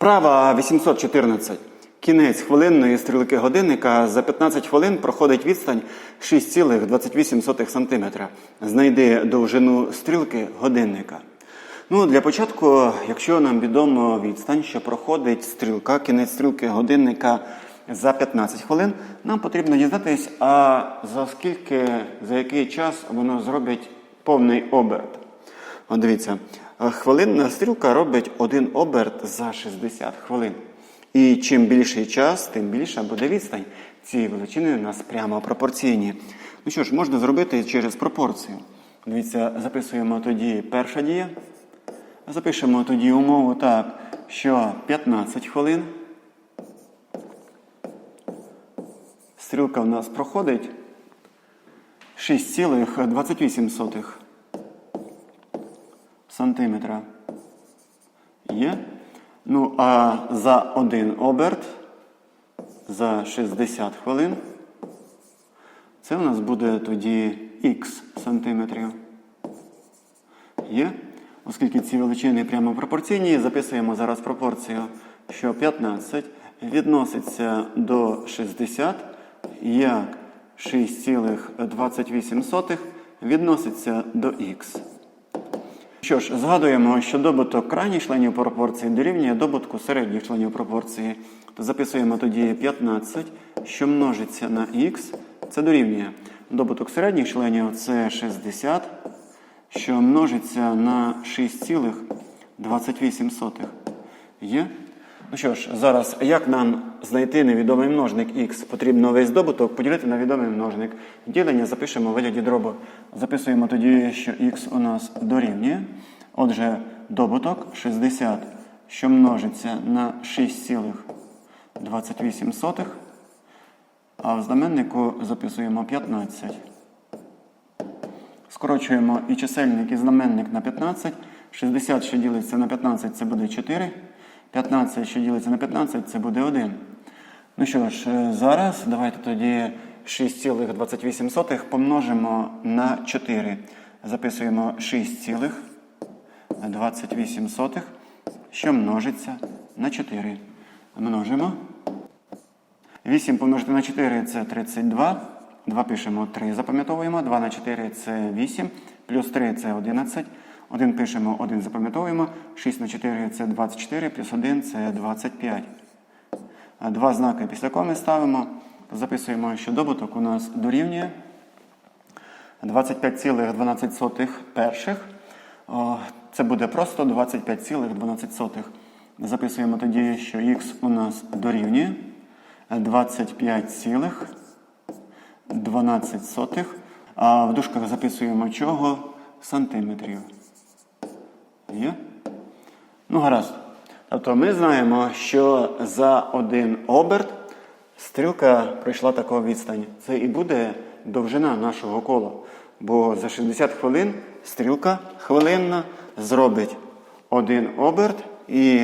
Вправа 814. Кінець хвилинної стрілки годинника за 15 хвилин проходить відстань 6,28 см. Знайди довжину стрілки годинника. Ну, для початку, якщо нам відомо відстань, що проходить стрілка, кінець стрілки годинника за 15 хвилин, нам потрібно дізнатись, а за скільки, за який час воно зробить повний оберт. От дивіться, хвилинна стрілка робить один оберт за 60 хвилин. І чим більший час, тим більша буде відстань. Ці величини у нас прямо пропорційні. Ну що ж, можна зробити через пропорцію. Дивіться, записуємо тоді перша дія. Запишемо тоді умову так, що 15 хвилин. Стрілка в нас проходить 6,28 сантиметра. Є. Ну, а за один оберт за 60 хвилин це у нас буде тоді х сантиметрів. Є. Оскільки ці величини прямо пропорційні, записуємо зараз пропорцію, що 15 відноситься до 60 як 6,28 відноситься до х. Що ж, згадуємо, що добуток крайніх членів пропорції дорівнює добутку середніх членів пропорції. То записуємо тоді 15, що множиться на х, це дорівнює. Добуток середніх членів це 60, що множиться на 6,28. Є? Ну що ж, зараз як нам знайти невідомий множник х? Потрібно весь добуток поділити на відомий множник. Ділення запишемо у вигляді дробу. Записуємо тоді, що х у нас дорівнює. Отже, добуток 60, що множиться на 6,28. А в знаменнику записуємо 15. Скорочуємо і чисельник, і знаменник на 15. 60, що ділиться на 15, це буде 4. 15, що ділиться на 15, це буде 1. Ну що ж, е, зараз давайте тоді 6,28 помножимо на 4. Записуємо 6,28, що множиться на 4. Множимо. 8 помножити на 4 це 32. 2 пишемо 3, запам'ятовуємо. 2 на 4 це 8. Плюс 3 це 11. 1 пишемо, 1 запам'ятовуємо. 6 на 4 це 24, плюс 1 це 25. Два знаки після коми ставимо. Записуємо, що добуток у нас дорівнює 25,12 перших. Це буде просто 25,12. Записуємо тоді, що х у нас дорівнює 25,12. А в дужках записуємо чого? Сантиметрів. Є? Ну, гаразд. Тобто ми знаємо, що за один оберт стрілка пройшла таку відстань. Це і буде довжина нашого кола. Бо за 60 хвилин стрілка хвилинна зробить один оберт, і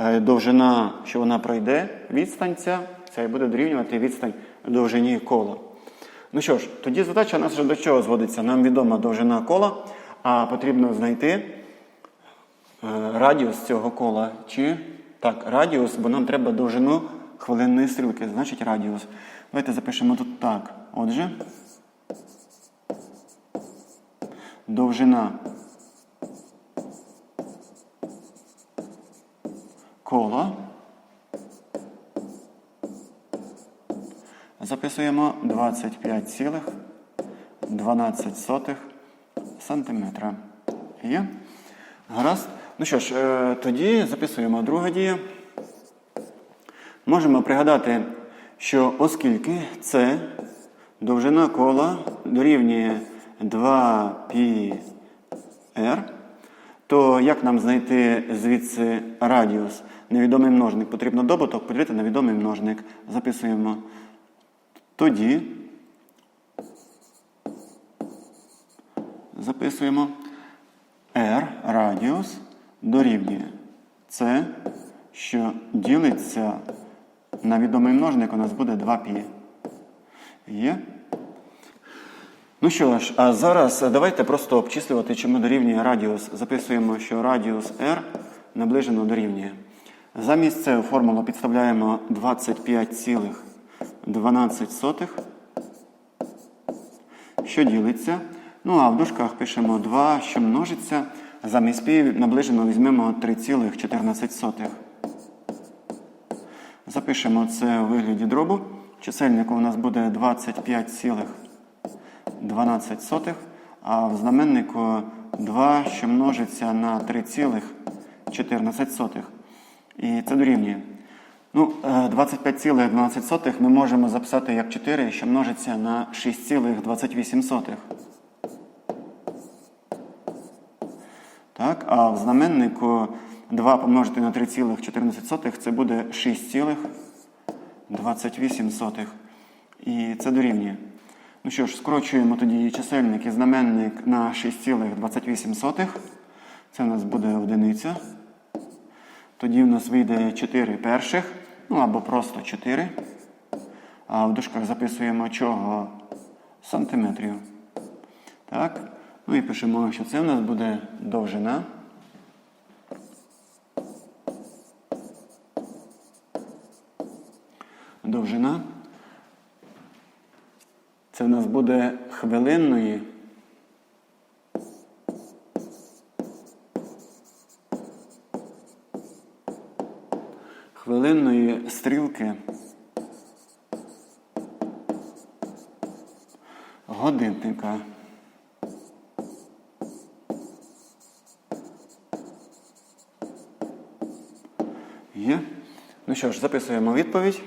е, довжина, що вона пройде, відстань ця, це і буде дорівнювати відстань довжині кола. Ну що ж, тоді задача у нас вже до чого зводиться? Нам відома довжина кола, а потрібно знайти радіус цього кола. Чи так, радіус, бо нам треба довжину хвилинної стрілки, значить радіус. Давайте запишемо тут так. Отже, довжина кола. Записуємо 25,12 сантиметра. Є? Гаразд. Ну що ж, е, тоді записуємо друга дія. Можемо пригадати, що оскільки це довжина кола дорівнює 2πr, то як нам знайти звідси радіус? Невідомий множник. Потрібно добуток поділити на відомий множник. Записуємо. Тоді записуємо r радіус дорівнює це, що ділиться на відомий множник, у нас буде 2π. Є? Ну що ж, а зараз давайте просто обчислювати, чому дорівнює радіус. Записуємо, що радіус r наближено дорівнює. Замість це у підставляємо 25,12, що ділиться. Ну а в дужках пишемо 2, що множиться. Замість пі наближено візьмемо 3,14. Запишемо це у вигляді дробу. Чисельник у нас буде 25,12, а в знаменнику 2, що множиться на 3,14. І це дорівнює. Ну, е, 25,12 ми можемо записати як 4, що множиться на 6,28. Так, а в знаменнику 2 помножити на 3,14 це буде 6,28. І це дорівнює. Ну що ж, скорочуємо тоді чисельник і знаменник на 6,28. Це у нас буде одиниця. Тоді в нас вийде 4 перших, ну або просто 4. А в дужках записуємо чого сантиметрів. Так. Ну і пишемо, що це в нас буде довжина. Довжина. Це в нас буде хвилинної. Хвилинної стрілки годинника. Що ж, записуємо відповідь.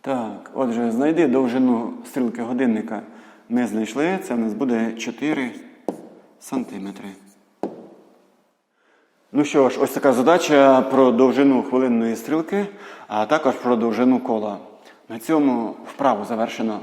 Так, отже, знайди довжину стрілки годинника. Ми знайшли, це в нас буде 4 сантиметри. Ну що ж, ось така задача про довжину хвилинної стрілки, а також про довжину кола. На цьому вправу завершено.